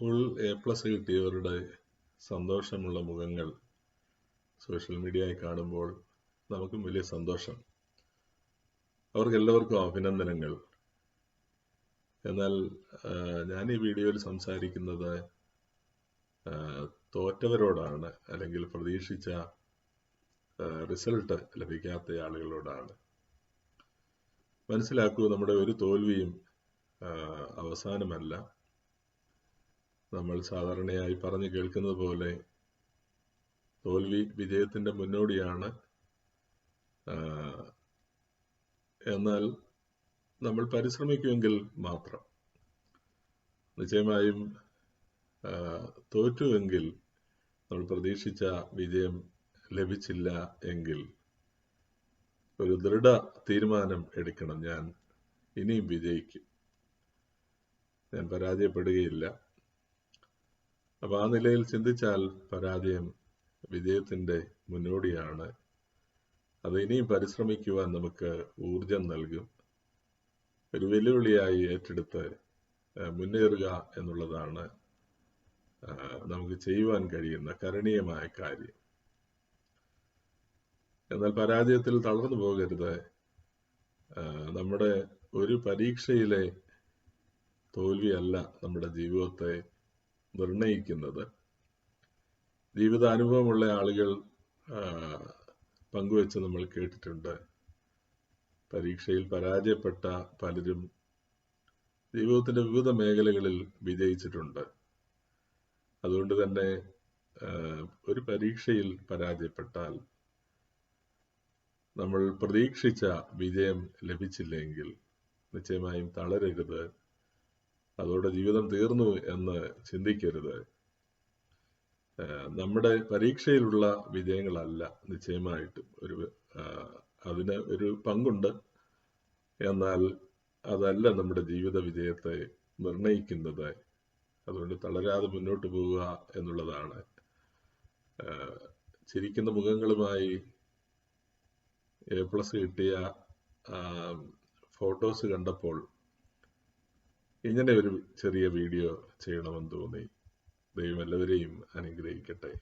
Full A plus കിട്ടിയവരുടെ സന്തോഷമുള്ള മുഖങ്ങൾ social മീഡിയയിൽ കാണുമ്പോൾ നമുക്കും വലിയ സന്തോഷം. അവർക്കെല്ലാവർക്കും അഭിനന്ദനങ്ങൾ. എന്നാൽ ഞാൻ ഈ വീഡിയോയിൽ സംസാരിക്കുന്നത് തോറ്റവരോടാണ് അല്ലെങ്കിൽ പ്രതീക്ഷിച്ച റിസൾട്ട് ലഭിക്കാത്ത ആളുകളോടാണ്. മനസ്സിലാക്കൂ നമ്മുടെ ഒരു തോൽവിയും അവസാനമല്ല. നമ്മൾ സാധാരണയായി പറഞ്ഞു കേൾക്കുന്നത് പോലെ തോൽവി വിജയത്തിന്റെ മുന്നോടിയാണ്. എന്നാൽ നമ്മൾ പരിശ്രമിക്കുമെങ്കിൽ മാത്രം. നിശ്ചയമായും തോറ്റുവെങ്കിൽ നമ്മൾ പ്രതീക്ഷിച്ച വിജയം ലഭിച്ചില്ല എങ്കിൽ ഒരു ദൃഢ തീരുമാനം എടുക്കണം. ഞാൻ ഇനിയും വിജയിക്കും. ഞാൻ പരാജയപ്പെടുകയില്ല. അപ്പൊ ആ നിലയിൽ ചിന്തിച്ചാൽ പരാജയം വിജയത്തിന്റെ മുന്നോടിയാണ്. അത് ഇനിയും പരിശ്രമിക്കുവാൻ നമുക്ക് ഊർജം നൽകും. ഒരു വെല്ലുവിളിയായി ഏറ്റെടുത്ത് മുന്നേറുക എന്നുള്ളതാണ് നമുക്ക് ചെയ്യുവാൻ കഴിയുന്ന കരണീയമായ കാര്യം. എന്നാൽ പരാജയത്തിൽ തളർന്നു പോകരുത്. നമ്മുടെ ഒരു പരീക്ഷയിലെ തോൽവിയല്ല നമ്മുടെ ജീവിതത്തെ നിർണയിക്കുന്നത്. ജീവിതാനുഭവമുള്ള ആളുകൾ പങ്കുവെച്ച് നമ്മൾ കേട്ടിട്ടുണ്ട്. പരീക്ഷയിൽ പരാജയപ്പെട്ട പലരും ജീവിതത്തിന്റെ വിവിധ മേഖലകളിൽ വിജയിച്ചിട്ടുണ്ട്. അതുകൊണ്ട് തന്നെ ഒരു പരീക്ഷയിൽ പരാജയപ്പെട്ടാൽ നമ്മൾ പ്രതീക്ഷിച്ച വിജയം ലഭിച്ചില്ലെങ്കിൽ നിശ്ചയമായും തളരരുത്. അതോടെ ജീവിതം തീർന്നു എന്ന് ചിന്തിക്കരുത്. നമ്മുടെ പരീക്ഷയിലുള്ള വിജയങ്ങളല്ല നിശ്ചയമായിട്ടും ഒരു അതിന് ഒരു പങ്കുണ്ട്. എന്നാൽ അതല്ല നമ്മുടെ ജീവിത വിജയത്തെ നിർണയിക്കുന്നത്. അതുകൊണ്ട് തളരാതെ മുന്നോട്ട് പോവുക എന്നുള്ളതാണ്. ചിരിക്കുന്ന മുഖങ്ങളുമായി എ പ്ലസ് കിട്ടിയ ഫോട്ടോസ് കണ്ടപ്പോൾ ഇങ്ങനെ ഒരു ചെറിയ വീഡിയോ ചെയ്യണമെന്ന് തോന്നി. ദൈവം എല്ലാവരെയും അനുഗ്രഹിക്കട്ടെ.